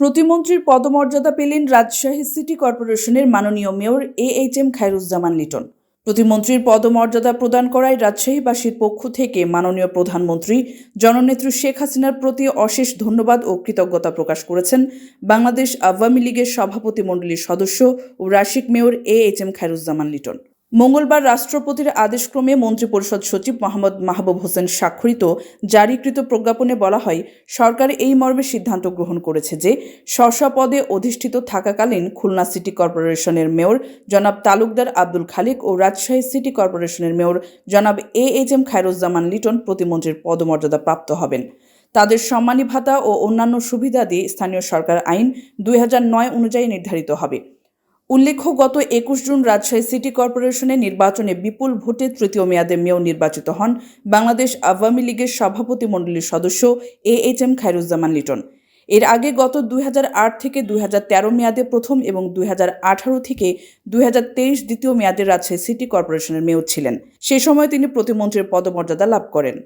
প্রতিমন্ত্রীর পদমর্যাদা পেলেন রাজশাহী সিটি কর্পোরেশনের মাননীয় mayor A H M Khairuzzaman Liton. প্রতিমন্ত্রীর পদমর্যাদা প্রদান করায় রাজশাহীবাসীর পক্ষ থেকে মাননীয় প্রধানমন্ত্রী জননেত্রী শেখ হাসিনার প্রতি অশেষ ধন্যবাদ ও কৃতজ্ঞতা প্রকাশ করেছেন বাংলাদেশ আওয়ামী লীগের সভাপতি মণ্ডলীর সদস্য ও Rasik mayor A H M Khairuzzaman Liton. মঙ্গলবার রাষ্ট্রপতির আদেশক্রমে মন্ত্রিপরিষদ সচিব মোহাম্মদ মাহবুব হোসেন স্বাক্ষরিত জারিকৃত প্রজ্ঞাপনে বলা হয়, সরকার এই মর্মে সিদ্ধান্ত গ্রহণ করেছে যে স্ব পদে অধিষ্ঠিত থাকাকালীন খুলনা সিটি কর্পোরেশনের মেয়র জনাব তালুকদার আব্দুল খালিক ও রাজশাহী সিটি কর্পোরেশনের মেয়র জনাব A H M Khairuzzaman Liton প্রতিমন্ত্রীর পদমর্যাদা প্রাপ্ত হবেন। তাদের সম্মানী ভাতা ও অন্যান্য সুবিধাদি স্থানীয় সরকার আইন দুই হাজার নয় অনুযায়ী নির্ধারিত হবে। উল্লেখ্য, গত একুশ জুন রাজশাহী সিটি কর্পোরেশনের নির্বাচনে বিপুল ভোটে তৃতীয় মেয়াদে মেয়র নির্বাচিত হন বাংলাদেশ আওয়ামী লীগের সভাপতি মণ্ডলীর সদস্য A H M Khairuzzaman Liton. এর আগে গত দুই হাজার আট থেকে দুই হাজার তেরো মেয়াদে প্রথম এবং দুই হাজার আঠারো থেকে দুই হাজার তেইশ দ্বিতীয় মেয়াদে রাজশাহী সিটি কর্পোরেশনের মেয়র ছিলেন। সে সময় তিনি প্রতিমন্ত্রীর পদমর্যাদা লাভ করেন।